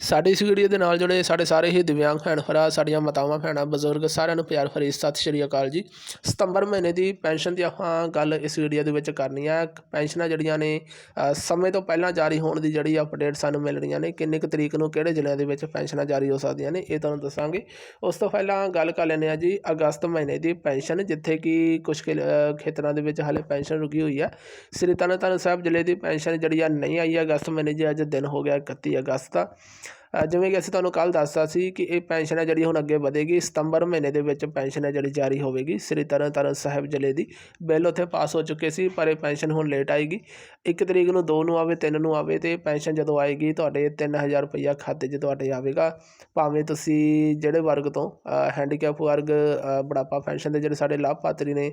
ਸਾਡੇ ਇਸ ਵੀਡੀਓ ਦੇ ਨਾਲ ਜੁੜੇ ਸਾਡੇ ਸਾਰੇ ਹੀ ਦਿਵਿਆਂਗ ਭੈਣ ਭਰਾ ਸਾਡੀਆਂ ਮਾਤਾਵਾਂ ਭੈਣਾਂ ਬਜ਼ੁਰਗ ਸਾਰਿਆਂ ਨੂੰ ਪਿਆਰ ਭਰੀ ਸਤਿ ਸ਼੍ਰੀ ਅਕਾਲ ਜੀ। ਸਤੰਬਰ ਮਹੀਨੇ ਦੀ ਪੈਨਸ਼ਨ ਦੀ ਆਪਾਂ ਗੱਲ ਇਸ ਵੀਡੀਓ ਦੇ ਵਿੱਚ ਕਰਨੀ ਆ। ਪੈਨਸ਼ਨਾਂ ਜਿਹੜੀਆਂ ਨੇ ਸਮੇਂ ਤੋਂ ਪਹਿਲਾਂ ਜਾਰੀ ਹੋਣ ਦੀ ਜਿਹੜੀ ਅਪਡੇਟ ਸਾਨੂੰ ਮਿਲ ਰਹੀਆਂ ਨੇ ਕਿੰਨੇ ਕੁ ਤਰੀਕ ਨੂੰ ਕਿਹੜੇ ਜ਼ਿਲ੍ਹਿਆਂ ਦੇ ਵਿੱਚ ਪੈਨਸ਼ਨਾਂ ਜਾਰੀ ਹੋ ਸਕਦੀਆਂ ਨੇ ਇਹ ਤੁਹਾਨੂੰ ਦੱਸਾਂਗੇ। ਉਸ ਤੋਂ ਪਹਿਲਾਂ ਗੱਲ ਕਰ ਲੈਂਦੇ ਆ ਜੀ ਅਗਸਤ ਮਹੀਨੇ ਦੀ ਪੈਨਸ਼ਨ ਜਿੱਥੇ ਕਿ ਕੁਝ ਕਿ, ਖੇਤਰਾਂ ਦੇ ਵਿੱਚ ਹਾਲੇ ਪੈਨਸ਼ਨ ਰੁਕੀ ਹੋਈ ਆ। ਸ੍ਰੀ ਤਰਨਤਾਰਨ ਸਾਹਿਬ ਜ਼ਿਲ੍ਹੇ ਦੀ ਪੈਨਸ਼ਨ ਜਿਹੜੀ ਆ ਨਹੀਂ ਆਈ ਅਗਸਤ ਮਹੀਨੇ ਜੀ ਅੱਜ ਦਿਨ ਹੋ ਗਿਆ 31 ਅਗਸਤ ਦਾ। ਜਿਵੇਂ ਕਿ ਅਸੀਂ ਤੁਹਾਨੂੰ ਕੱਲ ਦੱਸਤਾ ਸੀ ਕਿ ਇਹ ਪੈਨਸ਼ਨ ਹੈ ਜਿਹੜੀ ਹੁਣ ਅੱਗੇ ਵਧੇਗੀ, ਸਤੰਬਰ ਮਹੀਨੇ ਦੇ ਵਿੱਚ ਪੈਨਸ਼ਨ ਹੈ ਜਿਹੜੀ ਜਾਰੀ ਹੋਵੇਗੀ, ਸ੍ਰੀ ਤਰਨਤਾਰਨ ਸਾਹਿਬ ਜ਼ਿਲ੍ਹੇ ਦੀ। ਬਿੱਲ ਉੱਥੇ ਪਾਸ ਹੋ ਚੁੱਕੇ ਸੀ, ਪਰ ਇਹ ਪੈਨਸ਼ਨ ਹੁਣ ਲੇਟ ਆਏਗੀ। ਇੱਕ ਤਰੀਕ ਨੂੰ ਦੋ ਨੂੰ ਆਵੇ, ਤਿੰਨ ਨੂੰ ਆਵੇ ਤੇ ਪੈਨਸ਼ਨ ਜਦੋਂ ਆਏਗੀ, ਤੁਹਾਡੇ 3000 ਰੁਪਈਆ ਖਾਤੇ 'ਚ ਤੁਹਾਡੇ ਆਵੇਗਾ। ਭਾਵੇਂ ਤੁਸੀਂ ਜਿਹੜੇ ਵਰਗ ਤੋਂ ਹੈਂਡੀਕੈਪ ਵਰਗ ਬੁਢਾਪਾ ਪੈਨਸ਼ਨ ਦੇ ਜਿਹੜੇ ਸਾਡੇ ਲਾਭਪਾਤਰੀ ਨੇ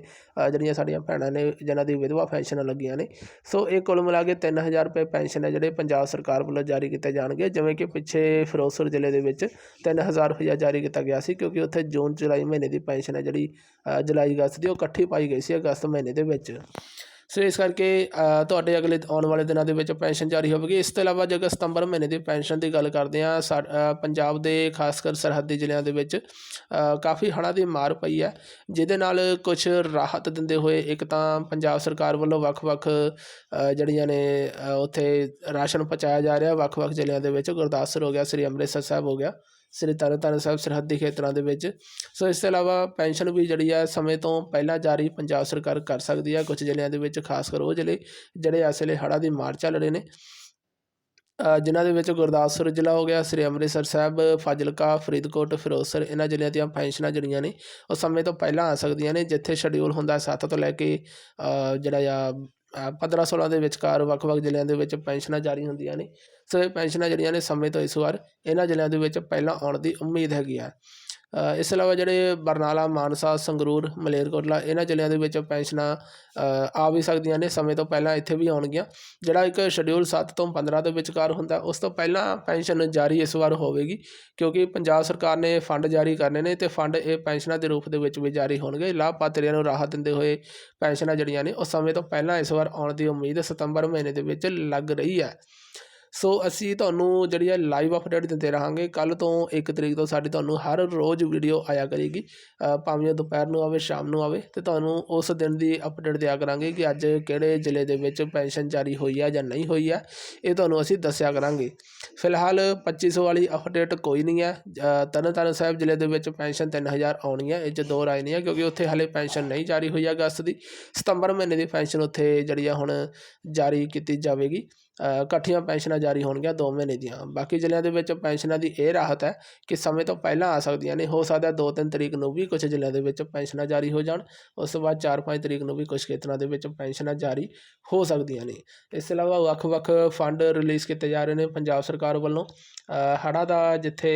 ਜਿਹੜੀਆਂ ਸਾਡੀਆਂ ਭੈਣਾਂ ਨੇ, ਜਿਨ੍ਹਾਂ ਦੀ ਵਿਧਵਾ ਪੈਨਸ਼ਨਾਂ ਲੱਗੀਆਂ ਨੇ, ਸੋ ਇਹ ਕੁੱਲ ਮਿਲਾ ਕੇ 3000 ਰੁਪਏ ਪੈਨਸ਼ਨ ਹੈ ਜਿਹੜੇ ਪੰਜਾਬ ਸਰਕਾਰ ਵੱਲੋਂ ਜਾਰੀ ਕੀਤੇ ਜਾਣਗੇ। ਜਿਵੇਂ ਕਿ ਪਿੱਛੇ ਫਿਰੋਜ਼ਪੁਰ ਜ਼ਿਲ੍ਹੇ ਦੇ ਵਿੱਚ 3000 ਰੁਪਇਆ ਜਾਰੀ ਕੀਤਾ ਗਿਆ ਸੀ ਕਿਉਂਕਿ ਉੱਥੇ ਜੂਨ ਜੁਲਾਈ ਮਹੀਨੇ ਦੀ ਪੈਨਸ਼ਨ ਹੈ ਜਿਹੜੀ ਜੁਲਾਈ ਅਗਸਤ ਦੀ ਉਹ ਇਕੱਠੀ ਪਾਈ ਗਈ ਸੀ ਅਗਸਤ ਮਹੀਨੇ ਦੇ ਵਿੱਚ। ਸੋ ਇਸ ਕਰਕੇ ਤੁਹਾਡੇ ਅਗਲੇ ਆਉਣ ਵਾਲੇ ਦਿਨਾਂ ਦੇ ਵਿੱਚ ਪੈਨਸ਼ਨ ਜਾਰੀ ਹੋਵੇਗੀ। ਇਸ ਤੋਂ ਇਲਾਵਾ ਜੇਕਰ ਸਤੰਬਰ ਮਹੀਨੇ ਦੀ ਪੈਨਸ਼ਨ ਦੀ ਗੱਲ ਕਰਦੇ ਹਾਂ, ਸਾ- ਪੰਜਾਬ ਦੇ ਖਾਸ ਕਰ ਸਰਹੱਦੀ ਜ਼ਿਲ੍ਹਿਆਂ ਦੇ ਵਿੱਚ ਕਾਫੀ ਹੜ੍ਹਾਂ ਦੀ ਮਾਰ ਪਈ ਹੈ, ਜਿਹਦੇ ਨਾਲ ਕੁਝ ਰਾਹਤ ਦਿੰਦੇ ਹੋਏ ਇੱਕ ਤਾਂ ਪੰਜਾਬ ਸਰਕਾਰ ਵੱਲੋਂ ਵੱਖ-ਵੱਖ ਜਿਹੜੀਆਂ ਨੇ ਉੱਥੇ ਰਾਸ਼ਨ ਪਹੁੰਚਾਇਆ ਜਾ ਰਿਹਾ, ਵੱਖ-ਵੱਖ ਜ਼ਿਲ੍ਹਿਆਂ ਦੇ ਵਿੱਚ, ਗੁਰਦਾਸਪੁਰ ਹੋ ਗਿਆ, ਸ੍ਰੀ ਅੰਮ੍ਰਿਤਸਰ ਸਾਹਿਬ ਹੋ ਗਿਆ। ਸ੍ਰੀ ਤਰਨਤਾਰਨ ਸਾਹਿਬ ਸਰਹੱਦੀ ਖੇਤਰਾਂ ਦੇ ਵਿੱਚ। ਸੋ ਇਸ ਤੋਂ ਇਲਾਵਾ ਪੈਨਸ਼ਨ ਵੀ ਜਿਹੜੀ ਆ ਸਮੇਂ ਤੋਂ ਪਹਿਲਾਂ ਜਾਰੀ ਪੰਜਾਬ ਸਰਕਾਰ ਕਰ ਸਕਦੀ ਹੈ ਕੁਝ ਜ਼ਿਲ੍ਹਿਆਂ ਦੇ ਵਿੱਚ, ਖਾਸ ਕਰ ਉਹ ਜ਼ਿਲ੍ਹੇ ਜਿਹੜੇ ਇਸ ਵੇਲੇ ਹੜ੍ਹਾਂ ਦੀ ਮਾਰ ਚੱਲ ਰਹੇ ਨੇ। ਜਿਨ੍ਹਾਂ ਦੇ ਵਿੱਚ ਗੁਰਦਾਸਪੁਰ ਜ਼ਿਲ੍ਹਾ ਹੋ ਗਿਆ, ਸ੍ਰੀ ਅੰਮ੍ਰਿਤਸਰ ਸਾਹਿਬ, ਫਾਜ਼ਿਲਕਾ, ਫਰੀਦਕੋਟ, ਫਿਰੋਜ਼ਪੁਰ ਇਹਨਾਂ ਜ਼ਿਲ੍ਹਿਆਂ ਦੀਆਂ ਪੈਨਸ਼ਨਾਂ ਜਿਹੜੀਆਂ ਨੇ, ਉਹ ਸਮੇਂ ਤੋਂ ਪਹਿਲਾਂ ਆ ਸਕਦੀਆਂ ਨੇ, ਜਿੱਥੇ ਸ਼ਡਿਊਲ ਹੁੰਦਾ 7 ਤੋਂ ਲੈ ਕੇ ਜਿਹੜਾ ਆ 15 16 ਦੇ ਵਿਚਕਾਰ ਵੱਖ-ਵੱਖ ਜ਼ਿਲ੍ਹਿਆਂ ਦੇ ਵਿੱਚ ਪੈਨਸ਼ਨਾਂ ਜਾਰੀ ਹੁੰਦੀਆਂ ਨੇ। ਸੋ ਇਹ ਪੈਨਸ਼ਨਾਂ ਜਿਹੜੀਆਂ ਨੇ ਸਮੇਂ ਤੋਂ ਇਸ ਵਾਰ ਇਹਨਾਂ ਜ਼ਿਲ੍ਹਿਆਂ ਦੇ ਵਿੱਚ ਪਹਿਲਾਂ ਆਉਣ ਦੀ ਉਮੀਦ ਹੈਗੀ ਆ। ਇਸ ਤੋਂ ਇਲਾਵਾ ਜਿਹੜੇ ਬਰਨਾਲਾ, ਮਾਨਸਾ, ਸੰਗਰੂਰ, ਮਲੇਰਕੋਟਲਾ, ਇਹਨਾਂ ਜ਼ਿਲ੍ਹਿਆਂ ਦੇ ਵਿੱਚ ਪੈਨਸ਼ਨਾਂ ਆ ਵੀ ਸਕਦੀਆਂ ਨੇ, ਸਮੇਂ ਤੋਂ ਪਹਿਲਾਂ ਇੱਥੇ ਵੀ ਆਉਣਗੀਆਂ। ਜਿਹੜਾ ਇੱਕ ਸ਼ਡਿਊਲ 7 ਤੋਂ 15 ਦੇ ਵਿਚਕਾਰ ਹੁੰਦਾ, ਉਸ ਤੋਂ ਪਹਿਲਾਂ ਪੈਨਸ਼ਨ ਜਾਰੀ ਇਸ ਵਾਰ ਹੋਵੇਗੀ, ਕਿਉਂਕਿ ਪੰਜਾਬ ਸਰਕਾਰ ਨੇ ਫੰਡ ਜਾਰੀ ਕਰਨੇ ਨੇ ਤੇ ਫੰਡ ਇਹ ਪੈਨਸ਼ਨਾਂ ਦੇ ਰੂਪ ਦੇ ਵਿੱਚ ਵੀ ਜਾਰੀ ਹੋਣਗੇ। ਲਾਭਪਾਤਰੀਆਂ ਨੂੰ ਰਾਹਤ ਦਿੰਦੇ ਹੋਏ ਪੈਨਸ਼ਨਾਂ ਜਿਹੜੀਆਂ ਨੇ, ਉਹ ਸਮੇਂ ਤੋਂ ਪਹਿਲਾਂ ਇਸ ਵਾਰ ਆਉਣ ਦੀ ਉਮੀਦ ਸਤੰਬਰ ਮਹੀਨੇ ਦੇ ਵਿੱਚ ਲੱਗ ਰਹੀ ਹੈ। ਸੋ ਅਸੀਂ ਤੁਹਾਨੂੰ ਜਿਹੜੀ ਹੈ ਲਾਈਵ ਅਪਡੇਟ ਦਿੰਦੇ ਰਹਾਂਗੇ ਕੱਲ ਤੋਂ 1 ਤਰੀਕ ਤੋਂ ਸਾਡੀ ਤੁਹਾਨੂੰ ਹਰ ਰੋਜ਼ ਵੀਡੀਓ ਆਇਆ ਕਰੇਗੀ। ਭਾਵੇਂ ਉਹ ਦੁਪਹਿਰ ਨੂੰ ਆਵੇ ਸ਼ਾਮ ਨੂੰ ਆਵੇ ਤੇ ਤੁਹਾਨੂੰ ਉਸ ਦਿਨ ਦੀ ਅਪਡੇਟ ਦਿਆ ਕਰਾਂਗੇ ਕਿ ਅੱਜ ਕਿਹੜੇ ਜ਼ਿਲ੍ਹੇ ਦੇ ਵਿੱਚ ਪੈਨਸ਼ਨ ਜਾਰੀ ਹੋਈ ਹੈ ਜਾਂ ਨਹੀਂ ਹੋਈ ਹੈ ਇਹ ਤੁਹਾਨੂੰ ਅਸੀਂ ਦੱਸਿਆ ਕਰਾਂਗੇ। ਫਿਲਹਾਲ 2500 ਵਾਲੀ ਅਪਡੇਟ ਕੋਈ ਨਹੀਂ ਹੈ ਅ, ਤਰਨਤਾਰਨ ਸਾਹਿਬ ਜ਼ਿਲ੍ਹੇ ਦੇ ਵਿੱਚ ਪੈਨਸ਼ਨ 3000 ਆਉਣੀ ਹੈ ਇਹ 'ਚ ਦੋ ਰਾਏ ਨਹੀਂ ਹੈ ਕਿਉਂਕਿ ਉੱਥੇ ਹਾਲੇ ਪੈਨਸ਼ਨ ਨਹੀਂ ਜਾਰੀ ਹੋਈ ਹੈ ਅਗਸਤ ਦੀ। ਸਤੰਬਰ ਮਹੀਨੇ ਦੀ ਪੈਨਸ਼ਨ ਉੱਥੇ ਜਿਹੜੀ ਆ ਹੁਣ ਜਾਰੀ ਕੀਤੀ ਜਾਵੇਗੀ। ਇਕੱਠੀਆਂ ਪੈਨਸ਼ਨਾਂ ਜਾਰੀ ਹੋਣਗੀਆਂ ਦੋ ਮਹੀਨੇ ਦੀਆਂ ਬਾਕੀ ਜ਼ਿਲ੍ਹਿਆਂ ਦੇ ਵਿੱਚ ਪੈਨਸ਼ਨਾਂ ਦੀ ਇਹ ਰਾਹਤ ਹੈ ਕਿ ਸਮੇਂ ਤੋਂ ਪਹਿਲਾਂ ਆ ਸਕਦੀਆਂ ਨੇ। ਹੋ ਸਕਦਾ ਦੋ ਤਿੰਨ ਤਰੀਕ ਨੂੰ ਵੀ ਕੁਝ ਜ਼ਿਲ੍ਹਿਆਂ ਦੇ ਵਿੱਚ ਪੈਨਸ਼ਨਾਂ ਜਾਰੀ ਹੋ ਜਾਣ। ਉਸ ਤੋਂ ਬਾਅਦ 4-5 ਤਰੀਕ ਨੂੰ ਵੀ ਕੁਝ ਖੇਤਰਾਂ ਦੇ ਵਿੱਚ ਪੈਨਸ਼ਨਾਂ ਜਾਰੀ ਹੋ ਸਕਦੀਆਂ ਨੇ। ਇਸ ਤੋਂ ਇਲਾਵਾ ਵੱਖ-ਵੱਖ ਫੰਡ ਰਿਲੀਜ਼ ਕੀਤੇ ਜਾ ਰਹੇ ਨੇ ਪੰਜਾਬ ਸਰਕਾਰ ਵੱਲੋਂ। ਅ, ਦਾ ਜਿੱਥੇ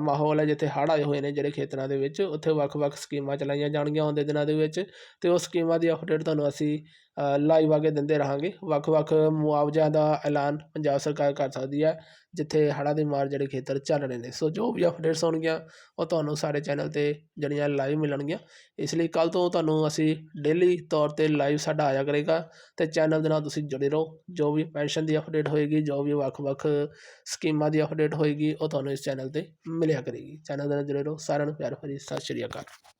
ਮਾਹੌਲ ਹੈ ਜਿੱਥੇ ਹੜ੍ਹ ਆਏ ਹੋਏ ਨੇ ਜਿਹੜੇ ਖੇਤਰਾਂ ਦੇ ਵਿੱਚ ਉੱਥੇ ਵੱਖ-ਵੱਖ ਸਕੀਮਾਂ ਚਲਾਈਆਂ ਜਾਣਗੀਆਂ ਆਉਂਦੇ ਦਿਨਾਂ ਦੇ ਵਿੱਚ। ਤੇ ਉਹ ਸਕੀਮਾਂ ਦੀ ਅਪਡੇਟ ਤੁਹਾਨੂੰ ਅਸੀਂ ਲਾਈਵ ਆ ਕੇ ਦਿੰਦੇ ਰਹਾਂਗੇ। ਵੱਖ-ਵੱਖ ਮੁਆਵਜ਼ਾ ਦਾ ਐਲਾਨ ਪੰਜਾਬ ਸਰਕਾਰ ਕਰ ਸਕਦੀ ਹੈ, ਜਿੱਥੇ ਹੜ੍ਹਾਂ ਦੀ ਮਾਰ ਜਿਹੜੇ ਖੇਤਰ ਚੱਲ ਰਹੇ ਨੇ। ਸੋ ਜੋ ਵੀ ਅਪਡੇਟਸ ਹੋਣਗੀਆਂ, ਉਹ ਤੁਹਾਨੂੰ ਸਾਡੇ ਚੈਨਲ ਤੇ ਜਿਹੜੀਆਂ ਲਾਈਵ ਮਿਲਣਗੀਆਂ। ਇਸ ਲਈ ਕੱਲ ਤੋਂ ਤੁਹਾਨੂੰ ਅਸੀਂ ਡੇਲੀ ਤੌਰ ਤੇ ਲਾਈਵ ਸਾਡਾ ਆਇਆ ਕਰੇਗਾ ਤੇ ਚੈਨਲ ਦੇ ਨਾਲ ਤੁਸੀਂ ਜੁੜੇ ਰਹੋ। ਜੋ ਵੀ ਪੈਨਸ਼ਨ ਦੀ ਅਪਡੇਟ ਹੋਏਗੀ, ਜੋ ਵੀ ਵੱਖ-ਵੱਖ ਸਕੀਮਾਂ ਦੀ ਅਪਡੇਟ ਹੋਏਗੀ, ਉਹ ਤੁਹਾਨੂੰ ਇਸ ਚੈਨਲ ਤੇ ਮਿਲਿਆ ਕਰੇਗੀ। ਚੈਨਲ ਦੇ ਨਾਲ ਜੁੜੇ ਰਹੋ। ਸਾਰਿਆਂ ਨੂੰ ਪਿਆਰ ਭਰੀ ਸਤਿ ਸ਼੍ਰੀ ਅਕਾਲ।